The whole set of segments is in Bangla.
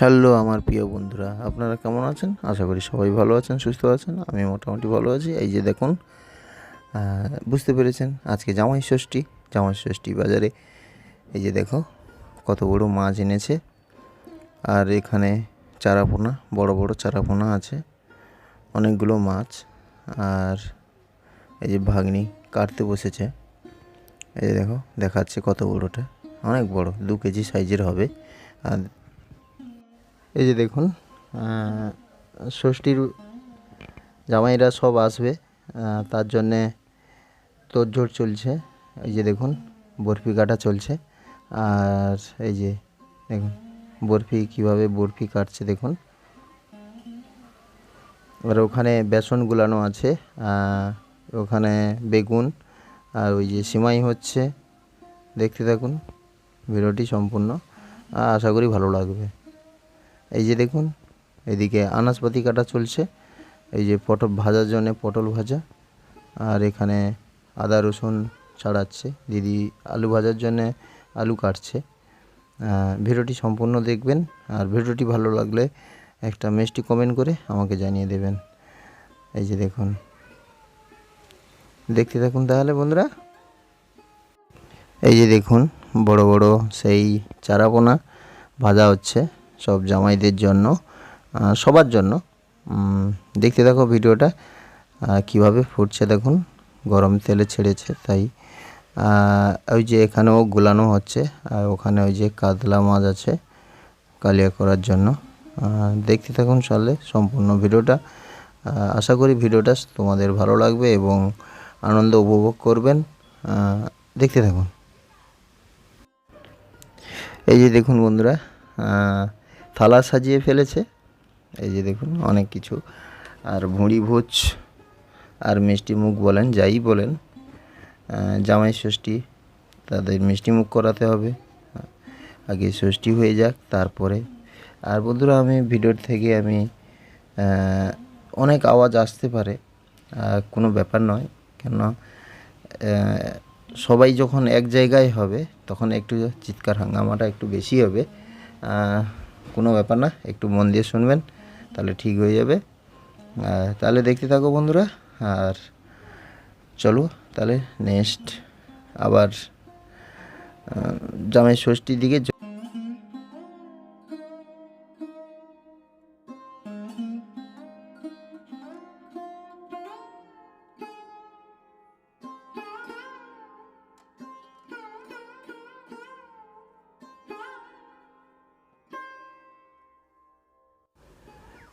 হ্যালো আমার প্রিয় বন্ধুরা, আপনারা কেমন আছেন? আশা করি সবাই ভালো আছেন, সুস্থ আছেন আমি মোটামুটি ভালো আছি। এই যে দেখুন বুঝতে পেরেছেন আজকে জামাই ষষ্ঠী জামাই ষষ্ঠী বাজারে। এই যে দেখো, কত বড় মাছ এনেছে। আর এখানে চারাপোনা, বড় বড় চারাপোনা আছে, অনেকগুলো মাছ। আর এই যে ভাগ্নি কাটতে বসেছে। এই যে দেখো, দেখাচ্ছে কত বড়টা, অনেক বড়, দু কেজি সাইজের হবে। আর এই যে দেখুন ষষ্ঠীর জামাইরা সব আসবে তার জন্যে তোড়জোড় চলছে। এই যে দেখুন, বরফি কাটা চলছে। আর এই যে দেখুন, বরফি কীভাবে বরফি কাটছে দেখুন। এবার ওখানে বেসন গুলানো আছে ওখানে বেগুন, আর ওই যে সিমাই হচ্ছে। দেখতে থাকুন, ভিডিওটি সম্পূর্ণ। আশা করি ভালো লাগবে। এই যে দেখুন, এদিকে আনাজপাতি কাটা চলছে। এই যে পটল ভাজার জন্য পটল ভাজা। আর এখানে আদা, রসুন ছাড়াচ্ছে। দিদি আলু ভাজার জন্যে আলু কাটছে। ভিডিওটি সম্পূর্ণ দেখবেন। আর ভিডিওটি ভালো লাগলে একটা মিষ্টি কমেন্ট করে আমাকে জানিয়ে দেবেন। এই যে দেখুন। দেখতে থাকুন তাহলে বন্ধুরা। এই যে দেখুন, বড় বড় সেই চারাপোনা ভাজা হচ্ছে। সব জামাইদের জন্য সবার জন্য। দেখতে দেখো ভিডিওটা কীভাবে ফুটছে দেখুন, গরম তেলে ছেড়েছে তাই। ওই যে এখানেও গোলানো হচ্ছে, আর ওখানে ওই যে কাতলা মাছ আছে কালিয়া করার জন্য। দেখতে থাকুন চলে সম্পূর্ণ ভিডিওটা। আশা করি ভিডিওটা তোমাদের ভালো লাগবে এবং আনন্দ উপভোগ করবেন। দেখতে থাকুন। এই যে দেখুন বন্ধুরা থালা সাজিয়ে ফেলেছে। এই যে দেখুন, অনেক কিছু। আর ভুঁড়ি ভোজ আর মিষ্টি মুখ বলেন, যাই বলেন জামাই ষষ্ঠী, তাদের মিষ্টি মুখ করাতে হবে। আগে ষষ্ঠী হয়ে যাক, তারপরে। আর বন্ধুরা, আমি ভিডিওর থেকে আমি অনেক আওয়াজ আসতে পারে কোনো ব্যাপার নয়। কেন সবাই যখন এক জায়গায় হবে, তখন একটু চিৎকার হাঙ্গামাটা একটু বেশি হবে। কোনো ব্যাপার না, একটু মন দিয়ে শুনবেন, তাহলে ঠিক হয়ে যাবে। তাহলে দেখতে থাকো বন্ধুরা, আর চলো তাহলে নেক্সট আবার জামাই ষষ্ঠীর দিকে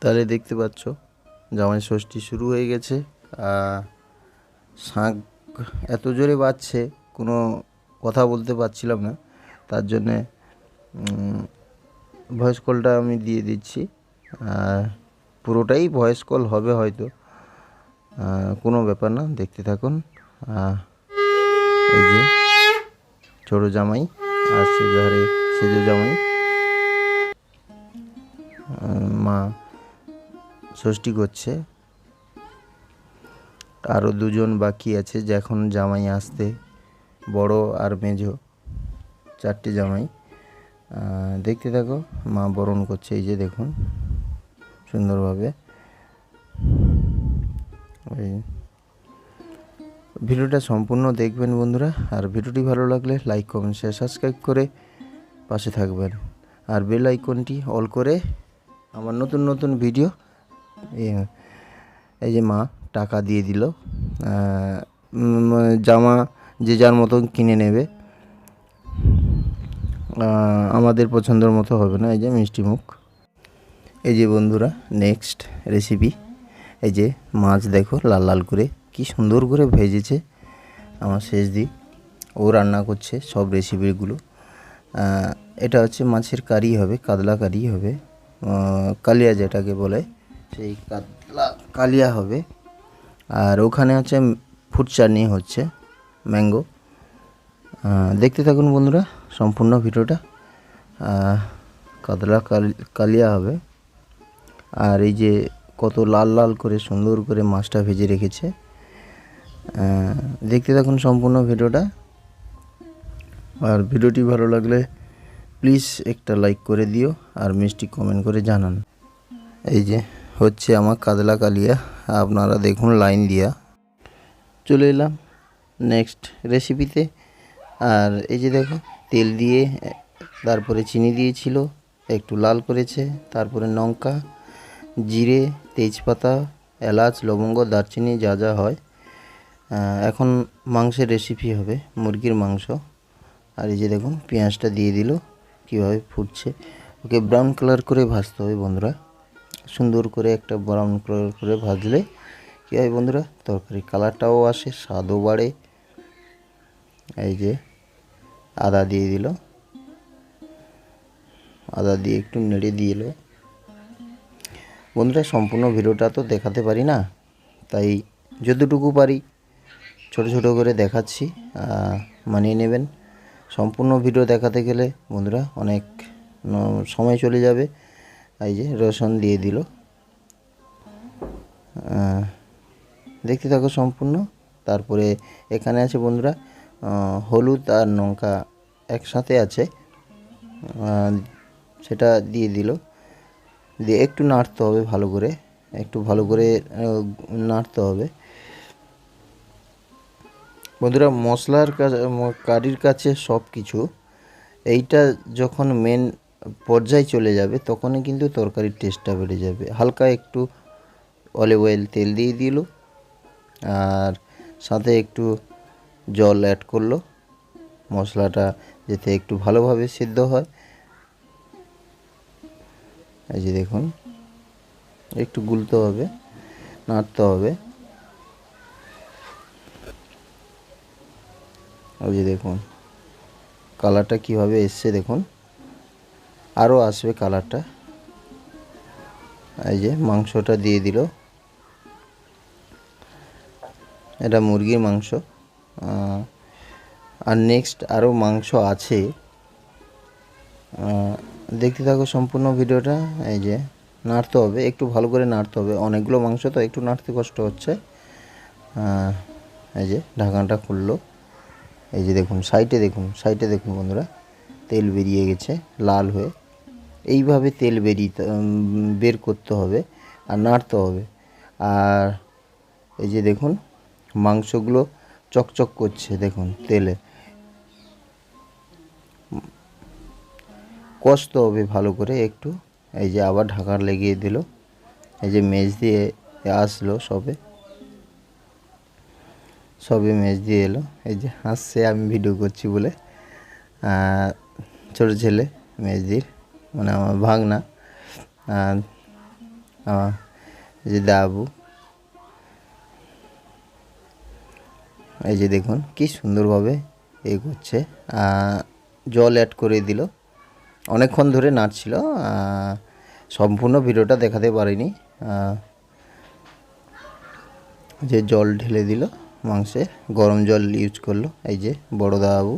তাহলে দেখতে পাচ্ছ, জামাই ষষ্ঠী শুরু হয়ে গেছে। শাঁখ এত জোরে বাজছে, কোনো কথা বলতে পারছিলাম না। তার জন্যে ভয়েস কলটা আমি দিয়ে দিচ্ছি। পুরোটাই ভয়েস কল হবে হয়তো। কোনো ব্যাপার না, দেখতে থাকুন। এই যে, ছোটো জামাই, আর সে ধারে সেজো জামাই। মা ষষ্ঠী করছে। আরও দুজন বাকি আছে, যখন জামাই আসতে, বড় আর মেজো চারটে জামাই। দেখতে থাকো, মা বরণ করছে, এই যে দেখুন, সুন্দরভাবে। ভিডিওটা সম্পূর্ণ দেখবেন বন্ধুরা, আর ভিডিওটি ভালো লাগলে লাইক, কমেন্ট, শেয়ার, সাবস্ক্রাইব করে পাশে থাকবেন। আর বেল আইকনটি অল করে আমার নতুন নতুন ভিডিও এই যে মা টাকা দিয়ে দিল জামা যে যার মতন কিনে নেবে আমাদের পছন্দের মতো হবে না, এই যে মিষ্টি মুখ। এই যে বন্ধুরা নেক্সট রেসিপি এই যে মাছ দেখো, লাল লাল করে, কি সুন্দর করে ভেজেছে। আমার শেষ দি, ও রান্না করছে সব রেসিপিগুলো এটা হচ্ছে মাছের কারি হবে, কাতলা কারি হবে কালিয়া যেটাকে বলে। সেই কাতলা কালিয়া হবে। আর ওখানে হচ্ছে ফুড চাটনি হচ্ছে, ম্যাঙ্গো। দেখতে থাকুন বন্ধুরা সম্পূর্ণ ভিডিওটা। কাতলা কাল- কালিয়া হবে। আর এই যে কত লাল লাল করে সুন্দর করে মাছটা ভেজে রেখেছে। দেখতে থাকুন সম্পূর্ণ ভিডিওটা। আর ভিডিওটি ভালো লাগলে প্লিজ একটা লাইক করে দিও আর মিষ্টি কমেন্ট করে জানান। এই যে হচ্ছে আমার কাতলা কালিয়া। আপনারা দেখুন লাইন দিয়া। চলে এলাম নেক্সট রেসিপিতে আর এই যে দেখো, তেল দিয়ে, তারপরে চিনি দিয়েছিল, একটু লাল করেছে, তারপরে লঙ্কা, জিরে, তেজপাতা, এলাচ, লবঙ্গ, দারচিনি, যা যা হয়। এখন মাংসের রেসিপি হবে মুরগির মাংস। আর এই যে দেখুন, পেঁয়াজটা দিয়ে দিল, কীভাবে ফুটছে। ওকে ব্রাউন কালার করে ভাজতে হবে বন্ধুরা। সুন্দর করে একটা ব্রাউন কালার করে ভাজলে কী হয় বন্ধুরা? তরকারি কালারটাও আসে, স্বাদও বাড়ে। এই যে আদা দিয়ে দিল। আদা দিয়ে একটু নেড়ে দিয়ে এলো। বন্ধুরা, সম্পূর্ণ ভিডিওটা তো দেখাতে পারি না, তাই যতটুকু পারি ছোট ছোট করে দেখাচ্ছি মানিয়ে নেবেন। সম্পূর্ণ ভিডিও দেখাতে গেলে বন্ধুরা অনেক সময় চলে যাবে। এই যে রসুন দিয়ে দিল। দেখতে থাকো সম্পূর্ণ। তারপরে এখানে আছে বন্ধুরা হলুদ আর লঙ্কা একসাথে আছে। সেটা দিয়ে দিল। দিয়ে একটু নাড়তে হবে ভালো করে। একটু ভালো করে নাড়তে হবে। বন্ধুরা, মশলার কাছে কারির কাছে সব কিছু এইটা যখন মেন পর্যায়ে চলে যাবে, তখনই কিন্তু তরকারির টেস্টটা বেড়ে যাবে। হালকা একটু অলিভ অয়েল তেল দিয়ে দিল, আর সাথে একটু জল অ্যাড করল। মশলাটা যাতে একটু ভালোভাবে সিদ্ধ হয়। এই যে দেখুন, একটু গুলতে হবে, নাড়তে হবে। ওই যে দেখুন কালারটা কীভাবে এসছে দেখুন। আরও আসবে কালারটা। এই যে মাংসটা দিয়ে দিল। এটা মুরগির মাংস। আর নেক্সট আরও মাংস আছে। দেখতে থাকো সম্পূর্ণ ভিডিওটা। এই যে নাড়তে হবে, একটু ভালো করে নাড়তে হবে। অনেকগুলো মাংস তো একটু নাড়তে কষ্ট হচ্ছে। এই যে ঢাকনাটা খুললো। এই যে দেখুন, সাইডে দেখুন সাইডে দেখুন বন্ধুরা। তেল বেরিয়ে গেছে, লাল হয়ে। এইভাবে তেল বেরিয়ে বের করতে হবে আর নাড়তে হবে। আর এই যে দেখুন, মাংসগুলো চকচক করছে দেখুন তেলে। কষতে হবে ভালো করে একটু। এই যে আবার ঢাকা লেগিয়ে দিল। এই যে মেজ দিয়ে আসলো সবে। সবে মেজ দিয়ে এলো। এই যে হাসছে, আমি ভিডিও করছি বলে। ছোটো ছেলে মেজদির। মানে আমার ভাগনা, আর আমার যে দাবু। এই যে দেখুন কি সুন্দরভাবে এ করছে জল অ্যাড করে দিল। অনেকক্ষণ ধরে নাচছিল সম্পূর্ণ ভিডিওটা দেখাতে পারিনি যে জল ঢেলে দিল মাংসে, গরম জল ইউজ করল, এই যে বড়দা বাবু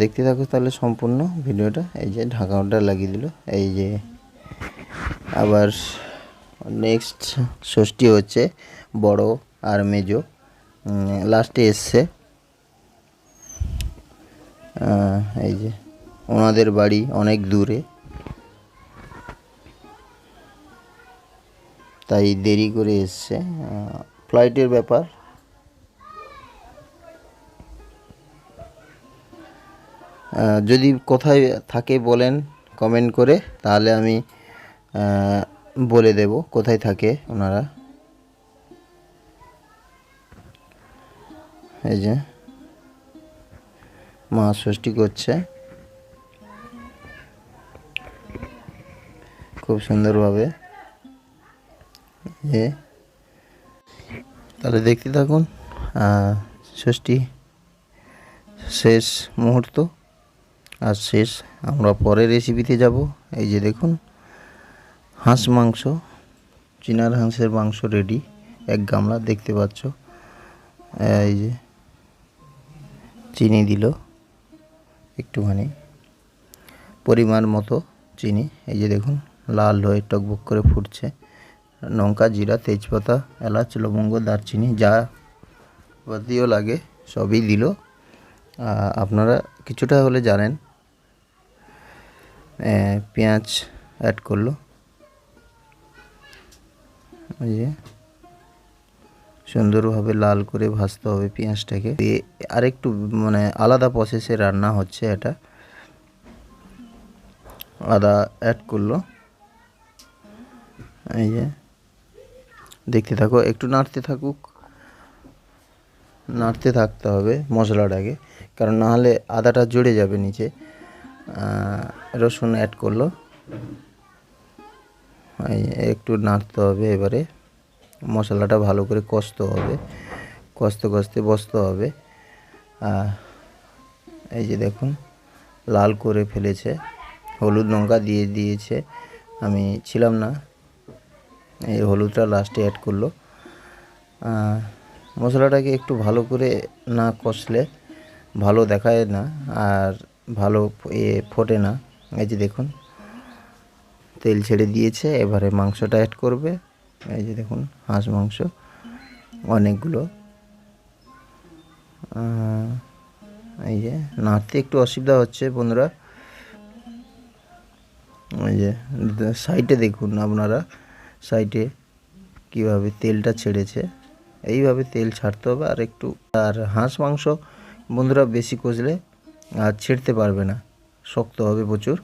দেখতে থাকো তাহলে সম্পূর্ণ ভিডিওটা। এই যে ঢাকাটা লাগিয়ে দিল। এই যে আবার নেক্সট ষষ্ঠী হচ্ছে বড় আর মেজো। লাস্টে এসছে। এই যে ওনাদের বাড়ি অনেক দূরে। তাই দেরি করে এসছে। ফ্লাইটের ব্যাপার। যদি কোথায় থাকে বলেন কমেন্ট করে, তাহলে আমি বলে দেব কোথায় থাকে ওনারা। এই যে, মা ষষ্ঠী করছে। খুব সুন্দরভাবে। যে তাহলে দেখতে থাকুন ষষ্ঠী শেষ মুহূর্ত। আর শেষ, আমরা পরের রেসিপিতে যাব। এই যে দেখুন, হাঁস মাংস, চিনার হাঁসের মাংস রেডি এক গামলা, দেখতে পাচ্ছ। এই যে চিনি দিল একটুখানি, পরিমাণ মতো চিনি। এই যে দেখুন, লাল হয়ে টকবক করে ফুটছে। লঙ্কা, জিরা, তেজপাতা, এলাচ, লবঙ্গ, দারচিনি, যা পাতিও লাগে, সবই দিল। আপনারা কিছুটা হলে জানেন পেঁয়াজ অ্যাড করল। যে সুন্দরভাবে লাল করে ভাজতে হবে পেঁয়াজটাকে। দিয়ে আরেকটু মানে আলাদা প্রসেসে রান্না হচ্ছে এটা। আদা অ্যাড করল। এই যে দেখতে থাকো, একটু নাড়তে থাকুক। নাড়তে থাকতে হবে মশলাটাকে, কারণ নাহলে আদাটা জড়ে যাবে নিচে। রসুন অ্যাড করল। একটু নাড়তে হবে এবারে। মশলাটা ভালো করে কষতে হবে। কষতে কষতে বসতে হবে। এই যে দেখুন, লাল করে ফেলেছে। হলুদ লঙ্কা দিয়ে দিয়েছে। আমি ছিলাম না। এই হলুদটা লাস্টে অ্যাড করল। মশলাটাকে একটু ভালো করে না কষলে ভালো দেখায় না। আর ভালো এ ফোটে না। এই যে দেখুন, তেল ছেড়ে দিয়েছে, এবারে মাংসটা অ্যাড করবে। এই যে দেখুন, হাঁস মাংস, অনেকগুলো। এই যে নাড়তে একটু অসুবিধা হচ্ছে বন্ধুরা। এই যে সাইডে দেখুন আপনারা, সাইডে কীভাবে তেলটা ছেড়েছে। এইভাবে তেল ছাড়তে হবে আর একটু, আর হাঁস মাংস বন্ধুরা বেশি কষলে আর ছিঁড়তে পারবে না। শক্ত হবে প্রচুর।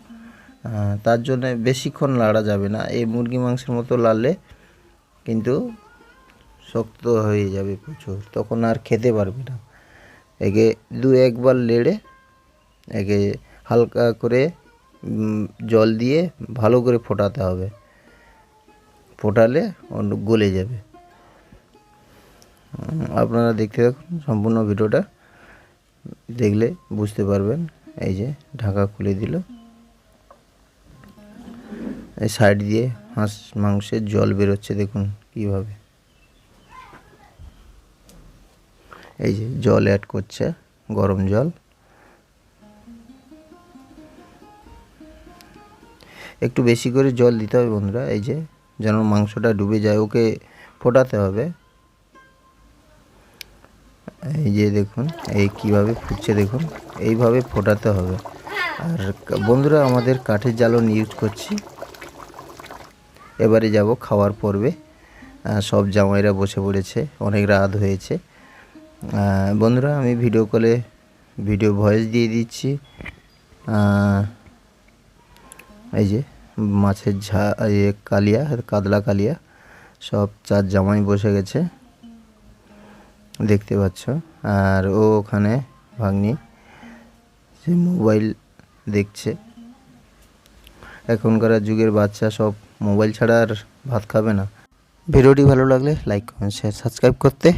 তার জন্য বেশিক্ষণ লাড়া যাবে না। এই মুরগি মাংসের মতো লাড়লে কিন্তু শক্ত হয়ে যাবে প্রচুর। তখন আর খেতে পারবে না। একে দু একবার লেড়ে একে হালকা করে জল দিয়ে ভালো করে ফোটাতে হবে। ফোটালে গলে যাবে। আপনারা দেখতে থাকুন সম্পূর্ণ ভিডিওটা। দেখলে বুঝতে পারবেন। এই যে ঢাকা খুলে দিল। এই সাইড দিয়ে হাঁস মাংসের জল বেরোচ্ছে দেখুন কীভাবে। এই যে জল অ্যাড করছে, গরম জল। একটু বেশি করে জল দিতে হবে বন্ধুরা, এই যে যেন মাংসটা ডুবে যায়, ওকে ফোটাতে হবে। এই যে দেখুন, এই কীভাবে ফুটছে দেখুন, এইভাবে ফোটাতে হবে। আর বন্ধুরা, আমাদের কাঠের জ্বালন ইউজ করছি। এবারে যাব খাওয়ার পর্বে। সব জামাইরা বসে পড়েছে, অনেক রাত হয়েছে। বন্ধুরা, আমি ভিডিও কলে ভিডিও ভয়েস দিয়ে দিচ্ছি। এই যে মাছের ঝা কালিয়া, কাতলা কালিয়া, সব চার জামাই বসে গেছে। দেখতে পাচ্ছ। আর ও ওখানে ভাগ্নি সে মোবাইল দেখছে। এখনকার যুগের বাচ্চা সব মোবাইল ছাড়া আর ভাত খাবে না। ভিডিওটি ভালো লাগলে লাইক, কমেন্ট শেয়ার সাবস্ক্রাইব করতে